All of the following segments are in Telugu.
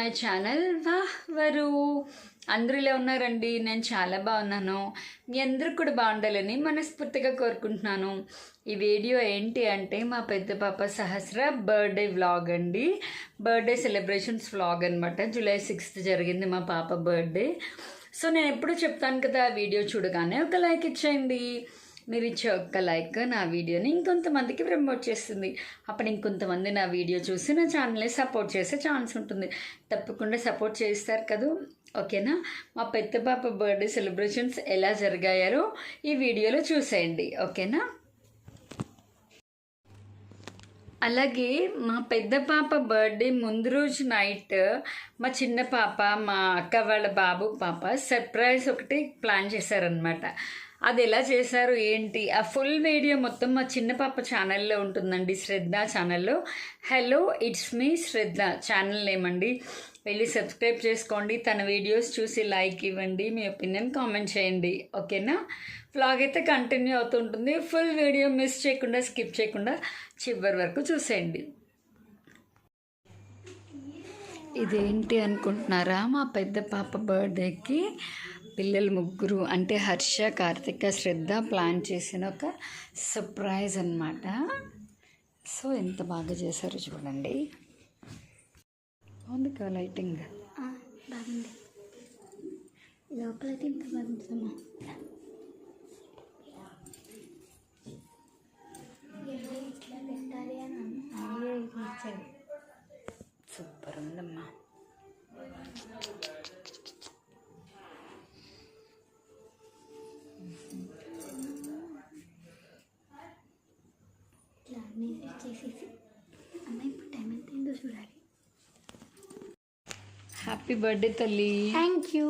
My channel. వాహ్వరు అందరూ ఇలా ఉన్నారండి. నేను చాలా బాగున్నాను. మీ అందరూ కూడా బాగుండాలని మనస్ఫూర్తిగా కోరుకుంటున్నాను. ఈ వీడియో ఏంటి అంటే మా పెద్ద పాప సహస్ర బర్త్డే వ్లాగ్ అండి. బర్త్డే సెలబ్రేషన్స్ వ్లాగ్ అనమాట జూలై సిక్స్త్ జరిగింది మా పాప బర్త్డే. సో నేను ఎప్పుడు చెప్తాను కదా ఆ వీడియో చూడగానే ఒక లైక్ ఇచ్చేయండి. మీరు ఇచ్చే ఒక్క లైక్ నా వీడియోని ఇంకొంతమందికి ప్రమోట్ చేస్తుంది. అప్పుడు ఇంకొంతమంది నా వీడియో చూసి నా ఛానల్ని సపోర్ట్ చేసే ఛాన్స్ ఉంటుంది. తప్పకుండా సపోర్ట్ చేస్తారు కదా? ఓకేనా? మా పెద్ద పాప బర్త్డే సెలబ్రేషన్స్ ఎలా జరిగాయారో ఈ వీడియోలో చూసేయండి. ఓకేనా? అలాగే మా పెద్ద పాప బర్త్డే ముందు రోజు నైట్ మా చిన్న పాప మా అక్క వాళ్ళ బాబు పాప సర్ప్రైజ్ ఒకటి ప్లాన్ చేశారనమాట అది ఎలా చేశారు ఏంటి? ఆ ఫుల్ వీడియో మొత్తం మా చిన్న పాప ఛానల్లో ఉంటుందండి శ్రద్ధ ఛానల్లో. Hello it's me Shraddha channel నేమండి. వెళ్ళి సబ్స్క్రైబ్ చేసుకోండి. తన వీడియోస్ చూసి లైక్ ఇవ్వండి. మీ ఒపీనియన్ కామెంట్ చేయండి. ఓకేనా? వ్లాగ్ అయితే కంటిన్యూ అవుతుంటుంది. ఫుల్ వీడియో మిస్ చేయకుండా స్కిప్ చేయకుండా చివరి వరకు చూసేయండి. ఇదేంటి అనుకుంటున్నారా? మా పెద్ద పాప బర్త్డేకి పిల్లలు ముగ్గురు అంటే హర్ష కార్తిక శ్రద్ధ ప్లాన్ చేసిన ఒక సర్ప్రైజ్ అన్నమాట. సో ఎంత బాగా చేశారో చూడండి. బాగుంది కదా లైటింగ్. బాగుంది. లోపలైతే ఇంకా బాగుంటుందమ్మా సూపర్ ఉందమ్మా. ఇట్లా అన్నీ చేసేసి అమ్మ ఇప్పుడు టైం ఎంత అయిందో చూడాలి హ్యాపీ బర్త్డే తల్లి thank you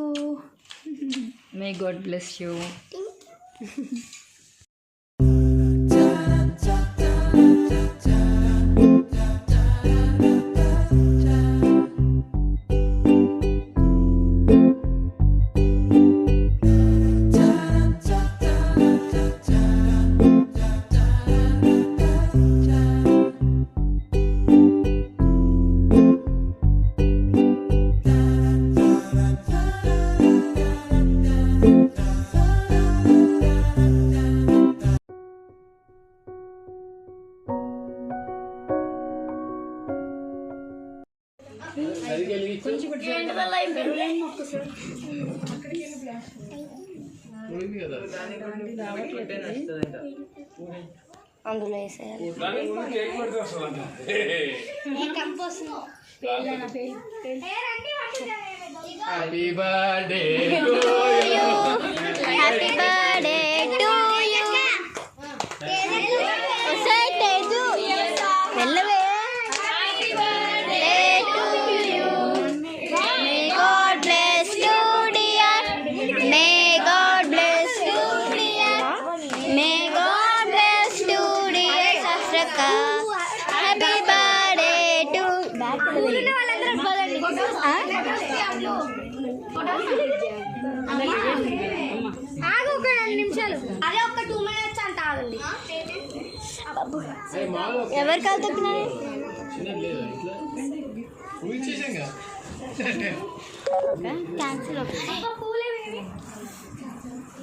may God bless you అందులో వేసేయాలి. హ్యాపీ బర్త్డే హ్యాపీ బర్త్డే వాళ్ళందరూ ఆగు ఒక రెండు నిమిషాలు. అదే ఒక టూ మినిట్స్ అంట ఆగండి. ఎవరు కాలు తొక్కినారు? క్యాన్సిల్.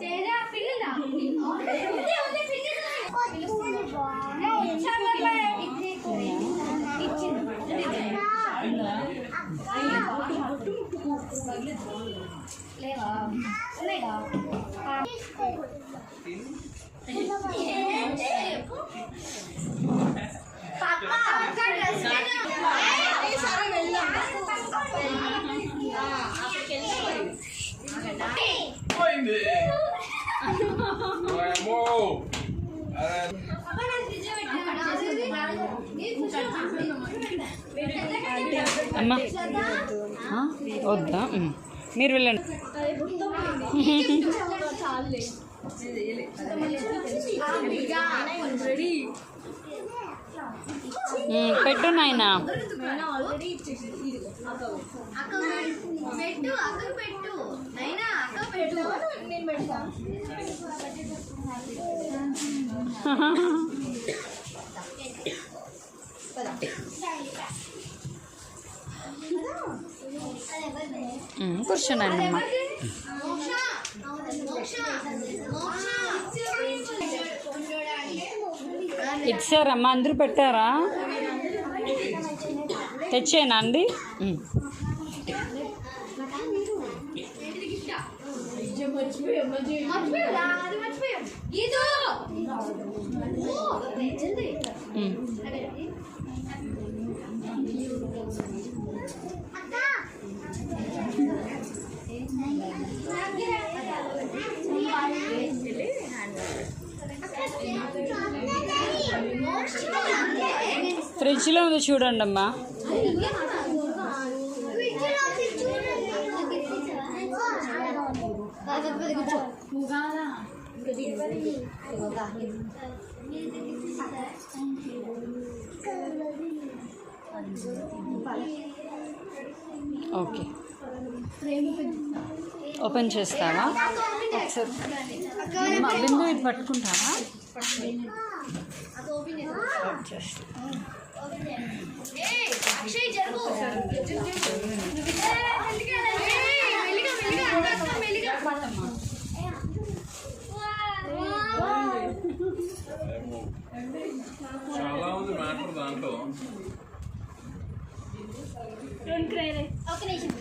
तेरा फिंगर ना मुझे मुझे फिंगर पापा कर रहे हैं। नहीं सारा मिल रहा है। పోయింది అమ్మో? వద్దా. మీరు వెళ్ళండి. పెట్టు నాయనా. అక్క పెట్టు అక్క పెట్టు నైనా అక్క పెట్టు నేను పెడతా ఉమ్, కూర్చో నాయనమ్మ మోక్ష మోక్ష మోక్ష ఇచ్చారమ్మా అందరూ పెట్టారా? తెచ్చేనా అండి? ఫ్రిడ్జ్లో ఉంది చూడండి అమ్మా ఓకే. ఓపెన్ చేస్తావా? ఒకసారి. బిందు ఇది పట్టుకుంటావా? చేస్తా. అక్షయ్ జరుగు మెల్లిగా మెల్లిగా మెల్లిగా చాలా ఉంది మ్యాటర్ దాంట్లో. ఒక నిమిషం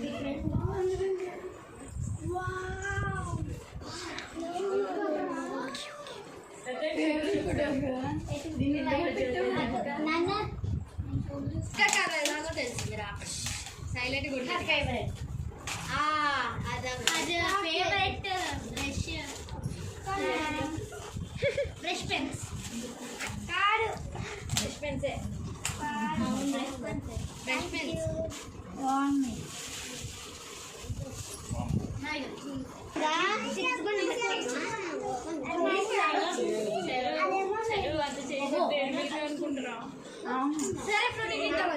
సైలెంట్ గుడ్ ఫేవరెట్ అది ఫేవరెట్ బ్రష్ బ్రష్ పెన్స్ కాదు. బ్రష్ పెన్సే బ్రష్ పెన్స్ బాగుంది. సరే ఫ్రూటీ తింటాం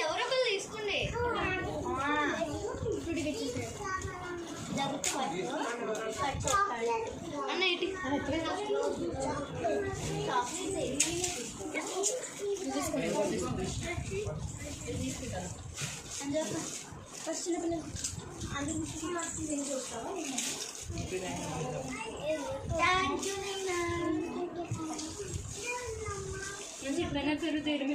ఎవరో అన్న ఇటు ఫస్ట్ చిన్నపిల్లలు థ్యాంక్ యూ కొద్దిగా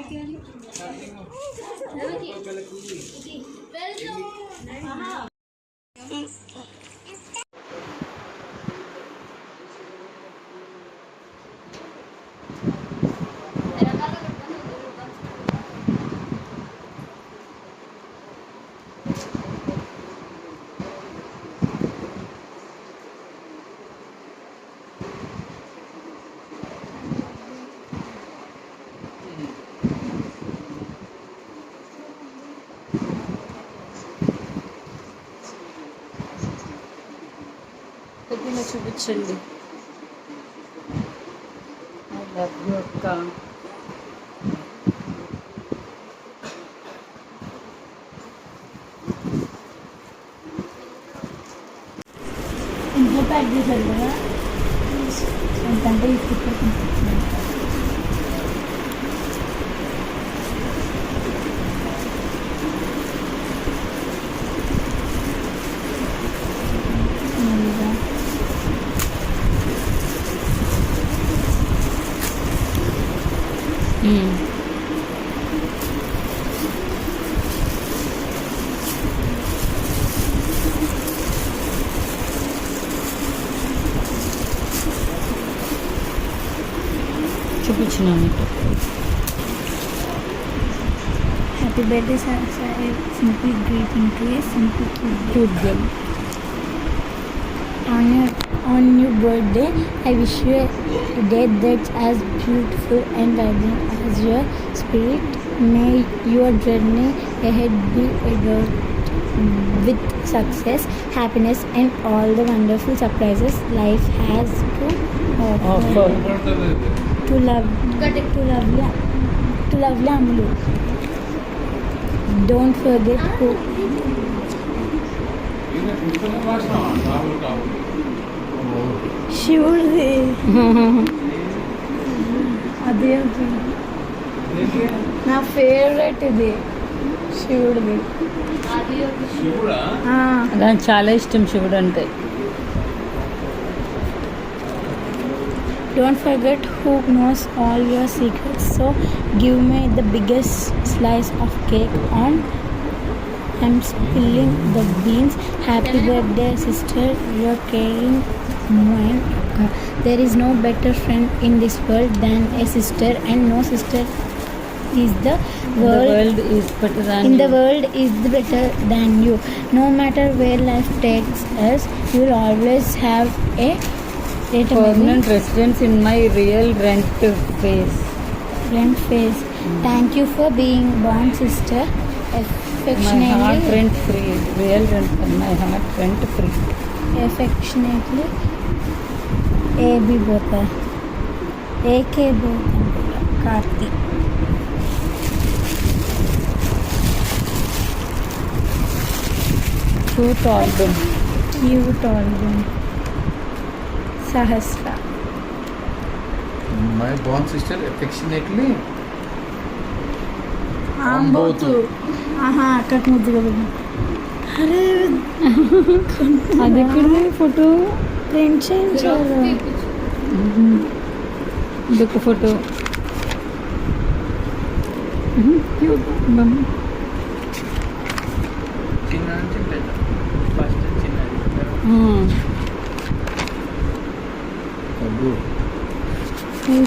చూపించండి. I love you, అక్క ఇంట్లో ప్యాక్ చేశారు కదా? this as I simply greet into a simple good girl. On your, on your birthday, I wish you a day that's as beautiful and vibrant as your spirit. May your journey ahead be adorned with success, happiness, and all the wonderful surprises life has to offer. Oh, to love, to lovely, to lovely Amulu. Don't forget who. ఇది పుస్తకం రాసినావా? రాహుల్ కావాలి. శివుడిది అదే నా ఫేవరెట్ ఇది శివుడిది శివుడా ఆ, నాకు చాలా ఇష్టం శివుడు అంటే Don't forget who knows all your secrets. So give me the biggest slice of cake on. I'm spilling the beans. Happy birthday, sister. You're caring mind. There is no better friend in this world than a sister, and no sister is the The world. world is better than in the world is better than you. No matter where life takes us, you'll always have a wait a minute. Permanent residence in my real rent place. Rent face. Thank you for being born sister. Affectionately. My heart rent free. real rent. my heart rent free. Affectionately. AB Bota. AK Bota. Karthi. Cute album. Cute album. Sahasra. My born sister affectionately ఆంబోతు. ఆహా అక్కడికి ముద్దుగా పెట్టిన అరే అది ఎక్కడిది ఫోటో. ప్రింట్ చేయించారు ఇదొక ఫోటో.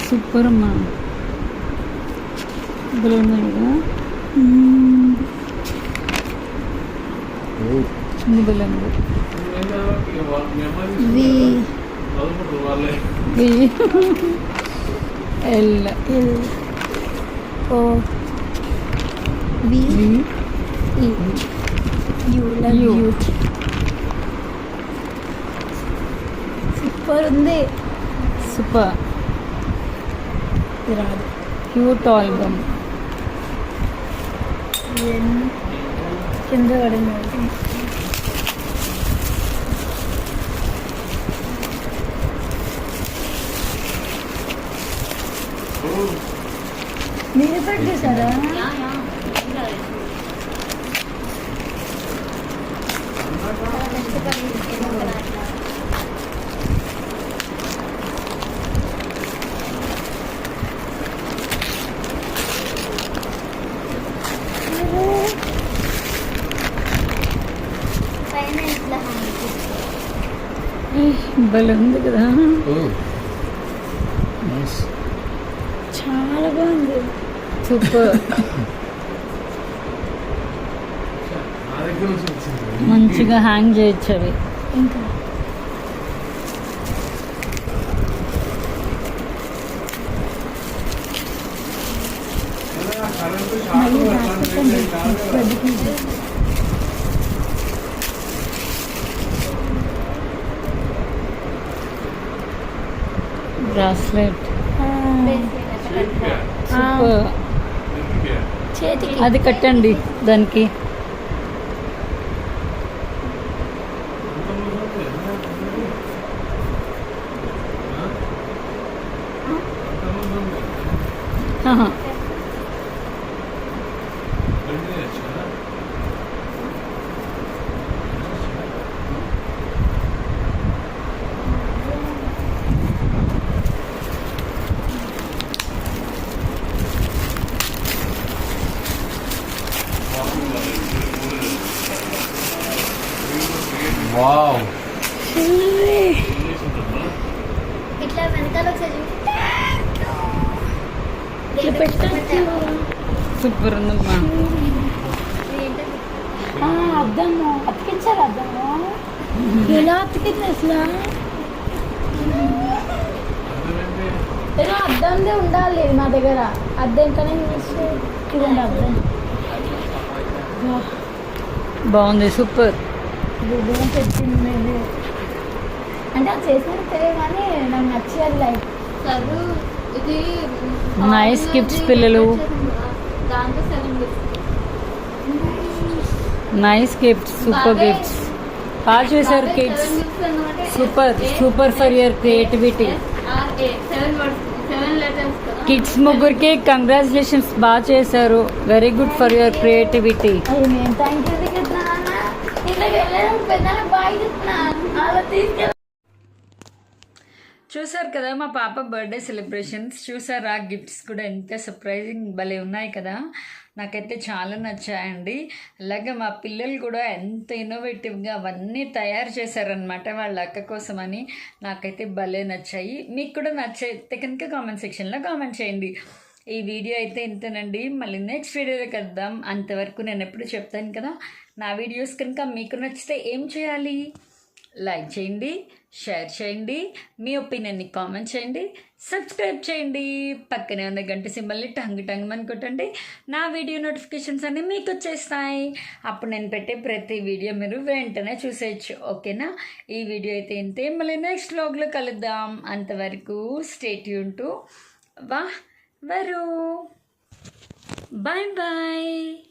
సూపర్ అమ్మా. ఇందులో ఉన్నాయి కదా. ఓ చిన్న బెల్లం ఏందో ఇక వాళ్ళ memories వి చదువుకుంటారు వాళ్ళే L L O V E you love You. You super ఉంది సూపర్ ఇది రాదు క్యూట్ ఆల్బమ్ ఇవన్నీ కింద పడింది మీరు పెట్టేశారా పైన ఇట్లా భలే ఉంది కదా. చాలా బాగుంది. సూపర్. మంచిగా హ్యాంగ్ చేయొచ్చు అవి. ఇంకా. మళ్ళీ బ్రాస్లెట్. చేతికి అది కట్టండి దానికి. Uh-huh. వావ్. ఇట్లా వెనకాల సూపర్ ఉందమ్మా అద్దము. అతికించారు అద్దము. ఎలా అతికింది అసలు? ఏదో అద్దందే ఉండాలి మా దగ్గర. అద్దం కానీ ఇదండి అద్దం. బాగుంది సూపర్. గుడ్డుగా పెట్టింది ఇది. అంటే అది చేసిన తెలియదు కానీ నాకు నచ్చేది లైక్ చదువు ఇది Nice gifts, పిల్లలు. దాంట్లో seven gifts nice gifts super gifts బాగా చేశారు kids super super for your creativity kids ముగ్గురికి కంగ్రాచులేషన్స్ బాగా చేశారు very good for your creativity చూసారు కదా మా పాప బర్త్డే సెలబ్రేషన్స్. చూసారా గిఫ్ట్స్ కూడా ఎంత సర్ప్రైజింగ్ భలే ఉన్నాయి కదా. నాకైతే చాలా నచ్చాయండి. అలాగే మా పిల్లలు కూడా ఎంత ఇన్నోవేటివ్గా అవన్నీ తయారు చేశారనమాట వాళ్ళ అక్క కోసమని. నాకైతే భలే నచ్చాయి. మీకు కూడా నచ్చైతే కనుక కామెంట్ సెక్షన్లో కామెంట్ చేయండి. ఈ వీడియో అయితే ఇంతేనండి. మళ్ళీ నెక్స్ట్ వీడియోలో కలుద్దాం. అంతవరకు నేను ఎప్పుడు చెప్తాను కదా. నా వీడియోస్ కనుక మీకు నచ్చితే ఏం చేయాలి? లైక్ చేయండి షేర్ చేయండి మీ ఒపీనియన్ని కామెంట్ చేయండి సబ్స్క్రైబ్ చేయండి. పక్కనే ఉన్న గంట సింబల్ని టంగ్ టంగ్ అనుకుంటండి నా వీడియో నోటిఫికేషన్స్ అన్నీ మీకు వచ్చేస్తాయి. అప్పుడు నేను పెట్టే ప్రతి వీడియో మీరు వెంటనే చూసేయచ్చు. ఓకేనా? ఈ వీడియో అయితే ఇంతే. మళ్ళీ నెక్స్ట్ వ్లాగ్లో కలుద్దాం. అంతవరకు స్టేట్ యూన్ టు వా వరు. Bye bye.